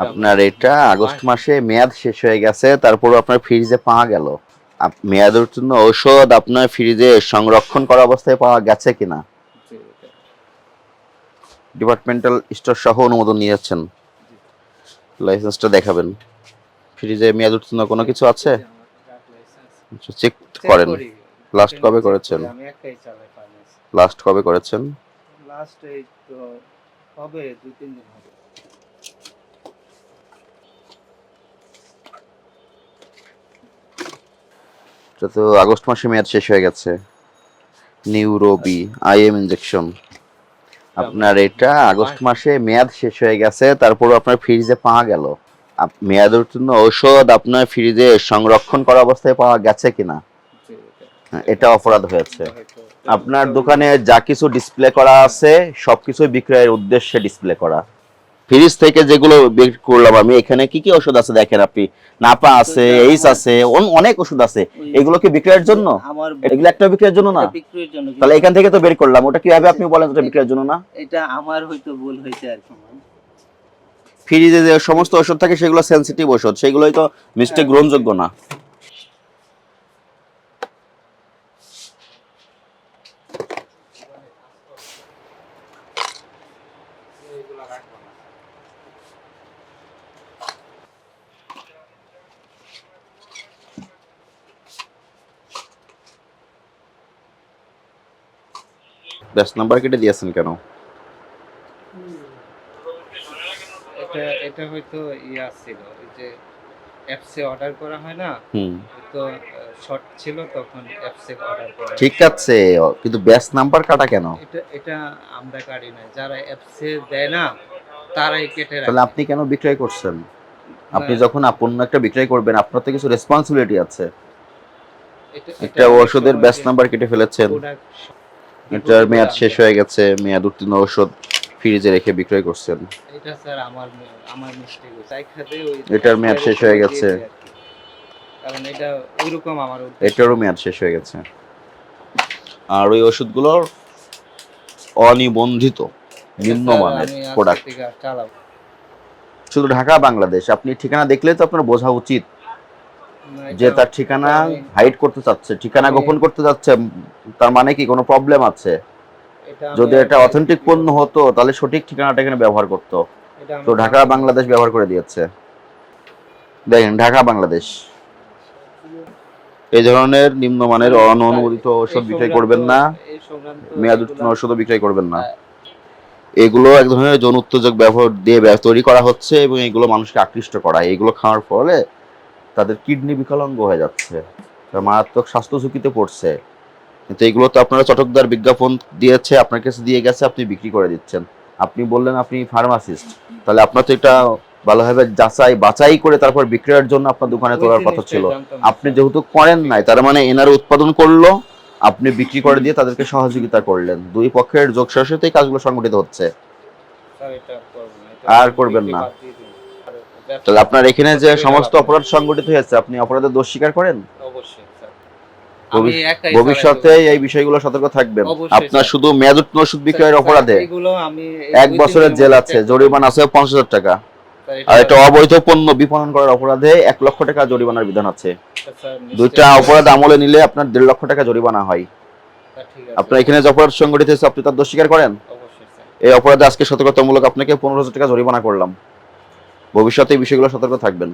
আপনার এটা আগস্ট মাসে মেয়াদ শেষ হয়ে গেছে তারপর আপনার ফ্রিজে পাওয়া গেল। আপ- মেয়াদ উত্তীর্ণ ঔষধ আপনার ফ্রিজে সংরক্ষণ করা অবস্থায় পাওয়া গেছে কিনা? ডিপার্টমেন্টাল স্টোর সহ অনুমোদন নিয়ে যাচ্ছেন লাইসেন্সটা দেখাবেন। ফ্রিজে মেয়াদ উত্তীর্ণ কোনো কিছু আছে? আমার চেক চেক করেন। লাস্ট কবে করেছেন? লাস্ট কবে করেছেন? লাস্ট এই তো হবে দুই তিন দিন এটা তো আগস্ট মাসে মেয়াদ শেষ হয়ে গেছে। নিউরোবি আইএম ইনজেকশন আপনার এটা আগস্ট মাসে মেয়াদ শেষ হয়ে গেছে তারপর আপনার ফ্রিজে পাওয়া গেল। আপ- মেয়াদ উত্তীর্ণ ঔষধ আপনার ফ্রিজে সংরক্ষণ করা অবস্থায় পাওয়া গেছে কিনা? এটা। হ্যাঁ, অপরাধ হয়েছে। আপনার দোকানে যা কিছু ডিসপ্লে করা আছে সবকিছু বিক্রয়ের উদ্দেশ্যে ডিসপ্লে করা। ফ্রিজ থেকে যেগুলো বের করলাম আমি এখানে কি কি ওষুধ আছে দেখেন আপনি? নাপা আছে এইস আছে অনেক ওষুধ আছে। এগুলো কি বিক্রয়ের জন্য? এগুলো একটা বিক্রয়ের জন্য না? তাহলে এখান থেকে তো বের করলাম ওটা কীভাবে আপনি বলেন ওটা বিক্রয়ের জন্য না? এটা আমার হয়তো ভুল হয়েছে আর কি। ফ্রিজে যে সমস্ত ওষুধ থাকে সেগুলো সেনসিটিভ ওষুধ সেগুলোই তো মিস্টেক গ্রহণযোগ্য না। ব্যাস নাম্বার কেটে দিয়েছেন কেন? এটা এটা হয়তো ইয়া ছিল যে অ্যাপসে অর্ডার করা হয় না? হুম। তো শর্ট ছিল তখন অ্যাপসে অর্ডার করা ঠিক আছে কিন্তু ব্যাস নাম্বার কাটা কেন? এটা এটা আমরা কাটি না। যারা অ্যাপসে দেয় না তারাই কেটে রাখে। তাহলে আপনি কেন বিক্রয় করছেন? আপনি যখন পণ্য একটা বিক্রয় করবেন আপনার তো কিছু রেসপন্সিবিলিটি আছে। এটা- একটা ওষুধের ব্যাচ নাম্বার কেটে ফেলেছেন। এটার মেয়াদ শেষ হয়ে গেছে মেয়াদ উত্তীর্ণ ওষুধ ফ্রিজে রেখে বিক্রয় করছেন। এটা স্যার আমার আমার মিস্টেক হয়েছে। ওই এটার মেয়াদ শেষ হয়ে গেছে। কারণ এটা ওইরকম আমার এটারও মেয়াদ শেষ হয়ে গেছে। আর ওই ওষুধগুলোর অনিবন্ধিত নিম্নমানের স্যার, প্রোডাক্ট শুধু ঢাকা বাংলাদেশ। আপনি ঠিকানা দেখলে তো আপনার বোঝা উচিত। যে তার ঠিকানা হাইড করতে চাচ্ছে ঠিকানা গোপন করতে যাচ্ছে তার মানে কি কোনো প্রবলেম আছে? যদি এটা অথেন্টিক পণ্য হতো তাহলে সঠিক ঠিকানাটা এখানে ব্যবহার করতো। তো ঢাকা বাংলাদেশ ব্যবহার করে দিয়েছে। দেখেন ঢাকা বাংলাদেশ। এই ধরনের নিম্নমানের অননুমোদিত ওষুধ এই বিক্রয় করবেন না। মেয়াদ এগুলা- উত্তীর্ণ ওষুধও বিক্রয় করবেন না। হ্যাঁ। এগুলো এক ধরনের যৌন উত্তেজক ব্যবহার দিয়ে তৈরি করা হচ্ছে এবং এগুলো মানুষকে আকৃষ্ট করা। এগুলো খাওয়ার ফলে তাদের কিডনি বিকলাঙ্গ হয়ে যাচ্ছে তারা মারাত্মক স্বাস্থ্য ঝুঁকিতে পড়ছে। কিন্তু এগুলো তো আপনারা চটকদার বিজ্ঞাপন দিয়েছে আপনার কাছে দিয়ে গেছে আপনি বিক্রি করে দিচ্ছেন। আপনি বললেন আপনি ফার্মাসিস্ট তাহলে আপনার তো এটা ভালোভাবে যাচাই বাছাই করে তারপর বিক্রয়ের জন্য আপনার দোকানে তোলার কথা ছিল। আপনি যেহেতু করেন নাই তার মানে এনারা উৎপাদন করল আপনি বিক্রি করে দিয়ে তাদেরকে সহযোগিতা করলেন। দুই পক্ষের যোগ সাথেই কাজগুলো সংগঠিত হচ্ছে। আর করবেন না। বাদ দিয়ে দিন। আর ব্যবসা- তাহলে আপনার এখানে যে সমস্ত অপরাধ সংগঠিত হয়েছে আপনি অপরাধের দোষ স্বীকার করেন? অবশ্যই ভবিষ্যতে এই বিষয়গুলো সতর্ক থাকবেন। আপনার শুধু মেয়াদ উত্তীর্ণ ওষুধ বিক্রয়ের অপরাধে। এক বছরের জেল আছে জরিমানা আছে পঞ্চাশ হাজার টাকা। আর এটা- অবৈধ পণ্য বিপণন করার অপরাধে এক লক্ষ টাকা জরিমানার বিধান আছে। দুইটা অপরাধ আমলে নিলে আপনার দেড় লক্ষ টাকা জরিমানা হয়। আপনার এখানে যে অপরাধ সংগঠিত হয়েছে আপনি তার দোষ স্বীকার করেন? এই অপরাধে আজকে সতর্কতামূলক আপনাকে পনেরো হাজার টাকা জরিমানা করলাম। ভবিষ্যতে এই বিষয়গুলো সতর্ক থাকবেন।